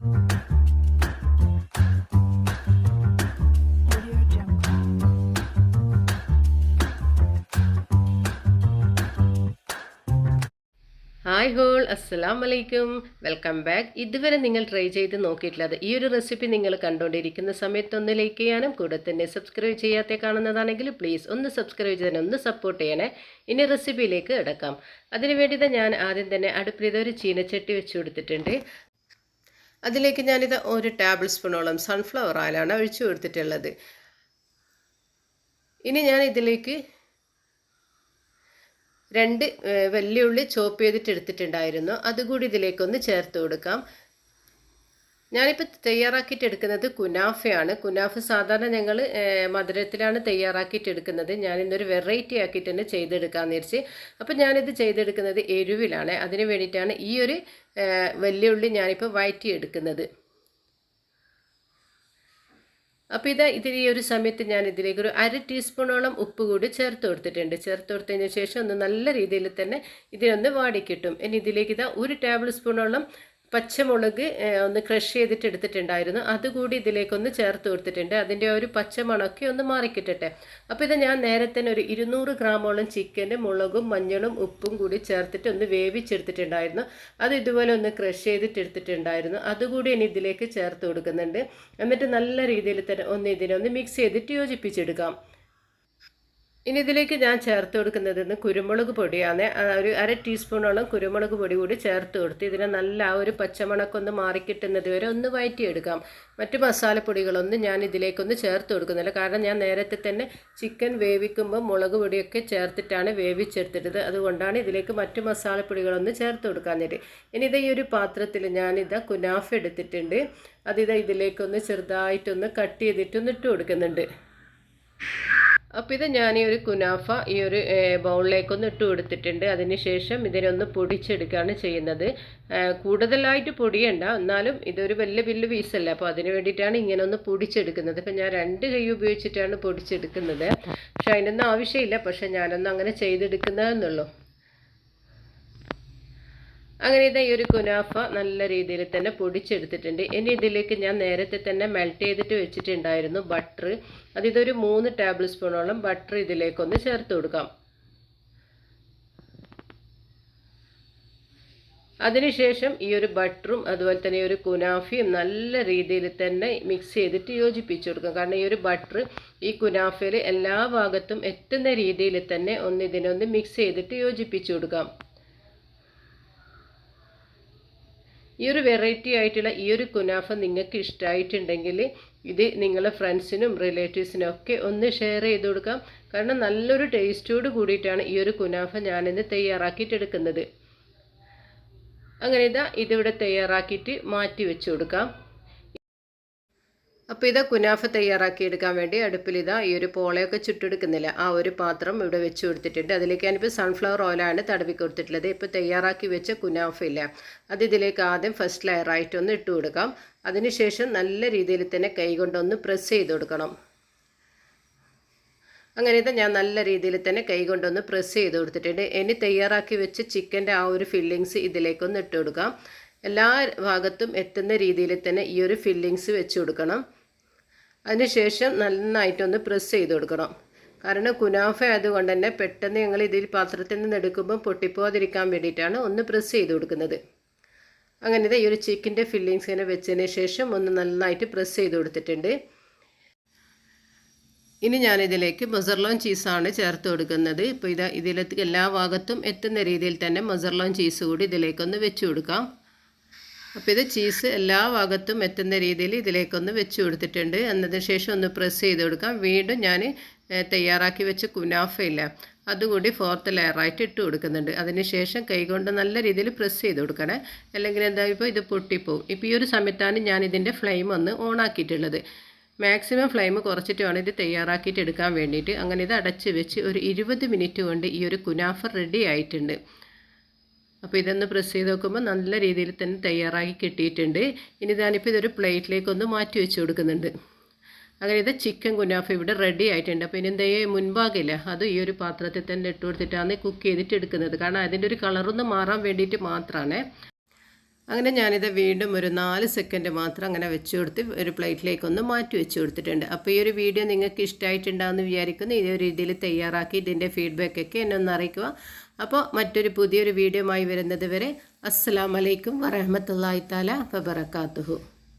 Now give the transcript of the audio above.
Hi whole അസ്സലാം വലൈക്കും welcome back. ഇതുവരെ നിങ്ങൾ ട്രൈ ചെയ്ത് നോക്കിയിട്ടില്ലാതെ ഈ ഒരു റെസിപ്പി നിങ്ങൾ കണ്ടുകൊണ്ടിരിക്കുന്ന സമയത്ത് ഒന്ന് ലൈക്ക് ചെയ്യാനും കൂടെ തന്നെ സബ്സ്ക്രൈബ് ചെയ്യാത്ത കാണുന്നതാണെങ്കിൽ പ്ലീസ് ഒന്ന് സബ്സ്ക്രൈബ് ചെയ്യാൻ ഒന്ന് സപ്പോർട്ട് ചെയ്യണേ. ഇനി റെസിപ്പിയിലേക്ക് കിടക്കാം. അതിനുവേണ്ടി ഞാൻ ആദ്യം തന്നെ അടുപ്പിൽ ഒരു ചീനച്ചട്ടി വെച്ച് കൊടുത്തിട്ടുണ്ട്. അതിലേക്ക് ഞാനിത് ഒരു ടേബിൾ സ്പൂണോളം സൺഫ്ലവർ ഓയിലാണ് ഒഴിച്ചു കൊടുത്തിട്ടുള്ളത്. ഇനി ഞാൻ ഇതിലേക്ക് രണ്ട് വലിയ ഉള്ളി ചോപ്പ് ചെയ്തിട്ട് എടുത്തിട്ടുണ്ടായിരുന്നു. അതുകൂടി ഇതിലേക്കൊന്ന് ചേർത്ത് കൊടുക്കാം. ഞാനിപ്പോൾ തയ്യാറാക്കിയിട്ട് എടുക്കുന്നത് കുനാഫയാണ്. കുനാഫ സാധാരണ ഞങ്ങൾ മധുരത്തിലാണ് തയ്യാറാക്കിയിട്ട് എടുക്കുന്നത്. ഞാനിന്നൊരു വെറൈറ്റി ആക്കിയിട്ട് തന്നെ ചെയ്തെടുക്കാമെന്ന് വിചാരിച്ച്. അപ്പോൾ ഞാനിത് ചെയ്തെടുക്കുന്നത് എരിവിലാണ്. അതിന് വേണ്ടിയിട്ടാണ് ഈ ഒരു വെല്ലുള്ളി ഞാനിപ്പോൾ വയറ്റി എടുക്കുന്നത് അപ്പോൾ ഇത് ഇതിൽ ഈ ഒരു സമയത്ത് ഞാൻ ഇതിലേക്ക് ഒരു അര ടീസ്പൂണോളം ഉപ്പ് കൂടി ചേർത്ത് കൊടുത്തിട്ടുണ്ട്. ചേർത്ത് കൊടുത്തതിന് ശേഷം ഒന്ന് നല്ല രീതിയിൽ തന്നെ ഇതിനൊന്ന് വാടിക്കിട്ടും. ഇനി ഇതിലേക്ക് ഇതാ ഒരു ടേബിൾ സ്പൂണോളം പച്ചമുളക് ഒന്ന് ക്രഷ് ചെയ്തിട്ട് എടുത്തിട്ടുണ്ടായിരുന്നു. അതുകൂടി ഇതിലേക്കൊന്ന് ചേർത്ത് കൊടുത്തിട്ടുണ്ട്. അതിന്റെ ഒരു പച്ചമണമൊക്കെ ഒന്ന് മാറിക്കിട്ടട്ടെ. അപ്പോൾ ഇത് ഞാൻ നേരത്തെ ഒരു ഇരുന്നൂറ് ഗ്രാമോളം ചിക്കന് മുളകും മഞ്ഞളും ഉപ്പും കൂടി ചേർത്തിട്ട് ഒന്ന് വേവിച്ചെടുത്തിട്ടുണ്ടായിരുന്നു. അത് ഇതുപോലെ ഒന്ന് ക്രഷ് ചെയ്തിട്ട് എടുത്തിട്ടുണ്ടായിരുന്നു. അതുകൂടി ഇനി ഇതിലേക്ക് ചേർത്ത് കൊടുക്കുന്നുണ്ട്. എന്നിട്ട് നല്ല രീതിയിൽ തന്നെ ഒന്ന് ഇതിനൊന്ന് മിക്സ് ചെയ്തിട്ട് യോജിപ്പിച്ചെടുക്കാം. ഇനി ഇതിലേക്ക് ഞാൻ ചേർത്ത് കൊടുക്കുന്നത് കുരുമുളക് പൊടിയാണ്. ഒരു അര ടീസ്പൂണോളം കുരുമുളക് പൊടി കൂടി ചേർത്ത് കൊടുത്ത് ഇതിനെ നല്ല ആ ഒരു പച്ചമണക്കൊന്ന് മാറിക്കിട്ടുന്നത് വരെ ഒന്ന് വയറ്റിയെടുക്കാം. മറ്റ് മസാലപ്പൊടികളൊന്നും ഞാൻ ഇതിലേക്കൊന്ന് ചേർത്ത് കൊടുക്കുന്നില്ല. കാരണം ഞാൻ നേരത്തെ തന്നെ ചിക്കൻ വേവിക്കുമ്പോൾ മുളക് പൊടിയൊക്കെ ചേർത്തിട്ടാണ് വേവിച്ചെടുത്തിട്ടത്. അതുകൊണ്ടാണ് ഇതിലേക്ക് മറ്റു മസാലപ്പൊടികളൊന്നും ചേർത്ത് കൊടുക്കാഞ്ഞിട്ട് ഇനി ഇത് ഈ ഒരു പാത്രത്തിൽ ഞാനിത് കുനാഫ് എടുത്തിട്ടുണ്ട്. അതിത് ഇതിലേക്കൊന്ന് ചെറുതായിട്ടൊന്ന് കട്ട് ചെയ്തിട്ടൊന്ന് ഇട്ട് കൊടുക്കുന്നുണ്ട്. അപ്പോൾ ഇത് ഞാൻ ഈ ഒരു കുനാഫ ഈ ഒരു ബൗളിലേക്കൊന്ന് ഇട്ട് കൊടുത്തിട്ടുണ്ട്. അതിനുശേഷം ഇതിനൊന്ന് പൊടിച്ചെടുക്കുകയാണ് ചെയ്യുന്നത്. കൂടുതലായിട്ട് പൊടിയണ്ട. എന്നാലും ഇതൊരു വലിയ വലിയ പീസല്ല അപ്പോൾ അതിന് വേണ്ടിയിട്ടാണ് ഇങ്ങനെ ഒന്ന് പൊടിച്ചെടുക്കുന്നത്. ഇപ്പം ഞാൻ രണ്ട് കൈ ഉപയോഗിച്ചിട്ടാണ് പൊടിച്ചെടുക്കുന്നത്. പക്ഷേ അതിനൊന്നും ആവശ്യമില്ല. പക്ഷേ ഞാനൊന്നും അങ്ങനെ ചെയ്തെടുക്കുന്നതെന്നുള്ളൂ. അങ്ങനെ ഇതാ ഈ ഒരു കുനാഫ നല്ല രീതിയിൽ തന്നെ പൊടിച്ചെടുത്തിട്ടുണ്ട്. ഇനി ഇതിലേക്ക് ഞാൻ നേരത്തെ തന്നെ മെൽറ്റ് ചെയ്തിട്ട് വെച്ചിട്ടുണ്ടായിരുന്നു ബട്ടർ അത് ഇതൊരു മൂന്ന് ടേബിൾ സ്പൂണോളം ബട്ടർ ഇതിലേക്കൊന്ന് ചേർത്ത് കൊടുക്കാം. അതിനുശേഷം ഈ ഒരു ബട്ടറും അതുപോലെ തന്നെ ഈ ഒരു കുനാഫിയും നല്ല രീതിയിൽ തന്നെ മിക്സ് ചെയ്തിട്ട് യോജിപ്പിച്ചു കൊടുക്കാം. കാരണം ഈ ഒരു ബട്ടർ ഈ കുനാഫയിൽ എല്ലാ ഭാഗത്തും എത്തുന്ന രീതിയിൽ തന്നെ ഒന്ന് ഇതിനൊന്ന് മിക്സ് ചെയ്തിട്ട് യോജിപ്പിച്ചു കൊടുക്കാം. ഈ ഒരു വെറൈറ്റി ആയിട്ടുള്ള ഈ ഒരു കുനാഫ നിങ്ങൾക്ക് ഇഷ്ടമായിട്ടുണ്ടെങ്കിൽ ഇത് നിങ്ങളെ ഫ്രണ്ട്സിനും റിലേറ്റീവ്സിനും ഒക്കെ ഒന്ന് ഷെയർ ചെയ്ത് കൊടുക്കാം. കാരണം നല്ലൊരു ടേസ്റ്റോട് കൂടിയിട്ടാണ് ഈ ഒരു കുനാഫ ഞാനിന്ന് തയ്യാറാക്കിയിട്ടെടുക്കുന്നത്. അങ്ങനെ ഇതാ ഇതിവിടെ തയ്യാറാക്കിയിട്ട് മാറ്റി വെച്ച് കൊടുക്കാം. അപ്പോൾ ഇതാ കുനാഫ തയ്യാറാക്കി എടുക്കാൻ വേണ്ടി അടുപ്പിൽ ഇതാ ഈ ഒരു പോളയൊക്കെ ചുട്ടെടുക്കുന്നില്ല. ആ ഒരു പാത്രം ഇവിടെ വെച്ച് കൊടുത്തിട്ടുണ്ട്. അതിലേക്ക് ഞാനിപ്പോൾ സൺഫ്ലവർ ഓയിലാണ് തടവി കൊടുത്തിട്ടുള്ളത്. ഇപ്പോൾ തയ്യാറാക്കി വെച്ച കുനാഫ ഇല്ല? അത് ഇതിലേക്ക് ആദ്യം ഫസ്റ്റ് ലെയറായിട്ടൊന്ന് ഇട്ട് കൊടുക്കാം. അതിനുശേഷം നല്ല രീതിയിൽ തന്നെ കൈ കൊണ്ടൊന്ന് പ്രസ് ചെയ്ത് കൊടുക്കണം. അങ്ങനെ ഇത് ഞാൻ നല്ല രീതിയിൽ തന്നെ കൈ കൊണ്ടൊന്ന് പ്രസ് ചെയ്ത് കൊടുത്തിട്ടുണ്ട്. ഇനി തയ്യാറാക്കി വെച്ച ചിക്കന്റെ ആ ഒരു ഫില്ലിങ്സ് ഇതിലേക്കൊന്ന് ഇട്ട് കൊടുക്കാം. എല്ലാ ഭാഗത്തും എത്തുന്ന രീതിയിൽ തന്നെ ഈ ഒരു ഫില്ലിങ്സ് വെച്ച് കൊടുക്കണം. അതിനുശേഷം നന്നായിട്ടൊന്ന് പ്രസ് ചെയ്ത് കൊടുക്കണം. കാരണം കുനാഫ ആയതുകൊണ്ട് തന്നെ പെട്ടെന്ന് ഞങ്ങൾ ഇതിൽ പാത്രത്തിൽ നിന്ന് എടുക്കുമ്പോൾ പൊട്ടിപ്പോകാതിരിക്കാൻ വേണ്ടിയിട്ടാണ് ഒന്ന് പ്രസ് ചെയ്ത് കൊടുക്കുന്നത്. അങ്ങനെ ഈ ഒരു ചിക്കന്റെ ഫില്ലിങ്സ് ഇങ്ങനെ വെച്ചതിന് ശേഷം ഒന്ന് നന്നായിട്ട് പ്രസ് ചെയ്ത് കൊടുത്തിട്ടുണ്ട്. ഇനി ഞാനിതിലേക്ക് മൊസർലോൺ ചീസാണ് ചേർത്ത് കൊടുക്കുന്നത്. ഇപ്പോൾ ഇത് ഇതിലേക്ക് എല്ലാ ഭാഗത്തും എത്തുന്ന രീതിയിൽ തന്നെ മൊസർലോൺ ചീസ് കൂടി ഇതിലേക്കൊന്ന് വെച്ച് കൊടുക്കാം. അപ്പോൾ ഇത് ചീസ് എല്ലാ ഭാഗത്തും എത്തുന്ന രീതിയിൽ ഇതിലേക്കൊന്ന് വെച്ച് കൊടുത്തിട്ടുണ്ട്. എന്നതിന് ശേഷം ഒന്ന് പ്രസ് ചെയ്ത് കൊടുക്കാം. വീണ്ടും ഞാൻ തയ്യാറാക്കി വെച്ച കുനാഫയില്ല അതുകൂടി ഫോർത്ത് ലെയറായിട്ട് ഇട്ട് കൊടുക്കുന്നുണ്ട്. അതിന് ശേഷം കൈകൊണ്ട് നല്ല രീതിയിൽ പ്രസ് ചെയ്ത് കൊടുക്കണേ. അല്ലെങ്കിൽ എന്താ ഇപ്പോൾ ഇത് പൊട്ടിപ്പോവും. ഇപ്പോൾ ഈ ഒരു സമയത്താണ് ഞാൻ ഇതിന്റെ ഫ്ലെയിം ഒന്ന് ഓണാക്കിയിട്ടുള്ളത് മാക്സിമം ഫ്ലെയിം കുറച്ചിട്ട് വേണം ഇത് തയ്യാറാക്കിയിട്ട് എടുക്കാൻ വേണ്ടിയിട്ട്. അങ്ങനെ ഇത് അടച്ച് വെച്ച് ഒരു ഇരുപത് മിനിറ്റ് കൊണ്ട് ഈ ഒരു കുനാഫ റെഡി ആയിട്ടുണ്ട്. അപ്പോൾ ഇതൊന്ന് പ്രസ് ചെയ്ത് നോക്കുമ്പോൾ നല്ല രീതിയിൽ തന്നെ തയ്യാറാക്കി കിട്ടിയിട്ടുണ്ട്. ഇനി ഞാനിപ്പോൾ ഇതൊരു പ്ലേറ്റിലേക്കൊന്ന് മാറ്റി വെച്ച് കൊടുക്കുന്നുണ്ട്. അങ്ങനെ ഇത് ചിക്കൻ കുനാഫ ഇവിടെ റെഡി ആയിട്ടുണ്ട്. അപ്പോൾ ഇനി എന്താ മുൻഭാഗമില്ല അത് ഈ ഒരു പാത്രത്തിൽ തന്നെ ഇട്ട് കൊടുത്തിട്ടാണ് കുക്ക് ചെയ്തിട്ട് എടുക്കുന്നത്. കാരണം അതിന്റെ ഒരു കളറൊന്ന് മാറാൻ വേണ്ടിയിട്ട് മാത്രമാണ് അങ്ങനെ ഞാനിത് വീണ്ടും ഒരു നാല് സെക്കൻഡ് മാത്രം അങ്ങനെ വെച്ച് കൊടുത്ത് ഒരു പ്ലേറ്റിലേക്കൊന്ന് മാറ്റി വെച്ച് കൊടുത്തിട്ടുണ്ട്. അപ്പോൾ ഈ ഒരു വീഡിയോ നിങ്ങൾക്ക് ഇഷ്ടമായിട്ടുണ്ടാകുമെന്ന് വിചാരിക്കുന്നു. ഒരു രീതിയിൽ തയ്യാറാക്കി ഇതിന്റെ ഫീഡ്ബാക്കൊക്കെ എന്നെ ഒന്ന് അറിയിക്കുക. അപ്പോൾ മറ്റൊരു പുതിയൊരു വീഡിയോ ആയി വരുന്നത് വരെ അസ്സാം വലൈക്കും വറഹമത്തല്ലാ താല